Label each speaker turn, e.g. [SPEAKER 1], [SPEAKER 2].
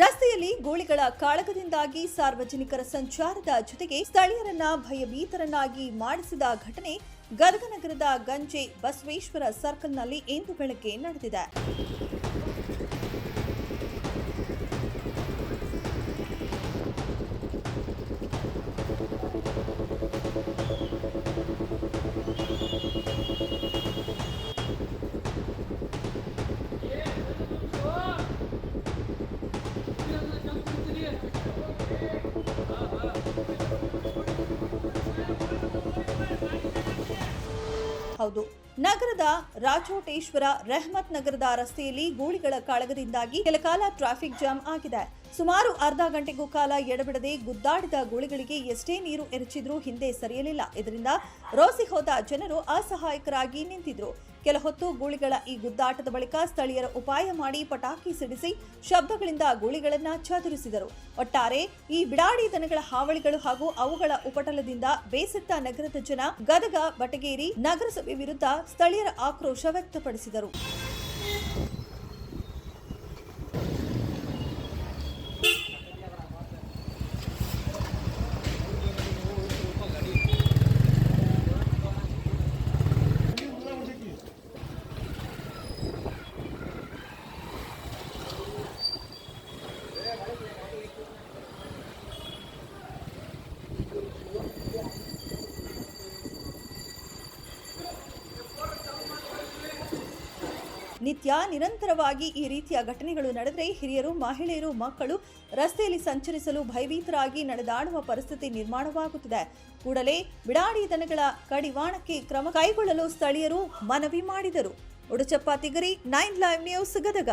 [SPEAKER 1] ರಸ್ತೆಯಲ್ಲಿ ಗೋಳಿಗಳ ಕಾಳಗದಿಂದಾಗಿ ಸಾರ್ವಜನಿಕರ ಸಂಚಾರದ ಜೊತೆಗೆ ಸ್ಥಳೀಯರನ್ನ ಭಯಭೀತರನ್ನಾಗಿ ಮಾಡಿಸಿದ ಘಟನೆ ಗದಗ ನಗರದ ಗಂಜೆ ಬಸವೇಶ್ವರ ಸರ್ಕಲ್ನಲ್ಲಿ ಇಂದು ಬೆಳಗ್ಗೆ ನಡೆದಿದೆ. ಹೌದು. ನಗರದ ರಾಜೋಟೇಶ್ವರ ರೆಹಮತ್ ನಗರದ ರಸ್ತೆಯಲ್ಲಿ ಗೂಳಿಗಳ ಕಾಳಗದಿಂದಾಗಿ ಕೆಲಕಾಲ ಟ್ರಾಫಿಕ್ ಜಾಮ್ ಆಗಿದೆ. ಸುಮಾರು ಅರ್ಧ ಗಂಟೆಗೂ ಕಾಲ ಎಡಬಿಡದೆ ಗುದ್ದಾಡಿದ ಗುಳಿಗಳಿಗೆ ಎಷ್ಟೇ ನೀರು ಎರಚಿದ್ರೂ ಹಿಂದೆ ಸರಿಯಲಿಲ್ಲ. ಇದರಿಂದ ರೋಸಿ ಹೋದ ಜನರು ಅಸಹಾಯಕರಾಗಿ ನಿಂತಿದ್ರು. ಕೆಲ ಹೊತ್ತು ಗೂಳಿಗಳ ಈ ಗುದ್ದಾಟದ ಬಳಿಕ ಸ್ಥಳೀಯರ ಉಪಾಯ ಮಾಡಿ ಪಟಾಕಿ ಸಿಡಿಸಿ ಶಬ್ದಗಳಿಂದ ಗೂಳಿಗಳನ್ನ ಚದುರಿಸಿದರು. ಒಟ್ಟಾರೆ ಈ ಬಿಡಾಡಿ ದನಗಳ ಹಾವಳಿಗಳು ಹಾಗೂ ಅವುಗಳ ಉಪಟಲದಿಂದ ಬೇಸತ್ತ ನಗರದ ಜನ ಗದಗ, ಬಟಗೇರಿ ನಗರಸಭೆ ವಿರುದ್ಧ ಸ್ಥಳೀಯರ ಆಕ್ರೋಶ ವ್ಯಕ್ತಪಡಿಸಿದರು. ನಿತ್ಯ ನಿರಂತರವಾಗಿ ಈ ರೀತಿಯ ಘಟನೆಗಳು ನಡೆದರೆ ಹಿರಿಯರು, ಮಹಿಳೆಯರು, ಮಕ್ಕಳು ರಸ್ತೆಯಲ್ಲಿ ಸಂಚರಿಸಲು ಭಯಭೀತರಾಗಿ ನಡೆದಾಡುವ ಪರಿಸ್ಥಿತಿ ನಿರ್ಮಾಣವಾಗುತ್ತಿದೆ. ಕೂಡಲೇ ಬಿಡಾಡಿ ದನಗಳ ಕಡಿವಾಣಕ್ಕೆ ಕ್ರಮ ಕೈಗೊಳ್ಳಲು ಸ್ಥಳೀಯರು ಮನವಿ ಮಾಡಿದರು. Uduchappa Tigari, nine live news Gadag.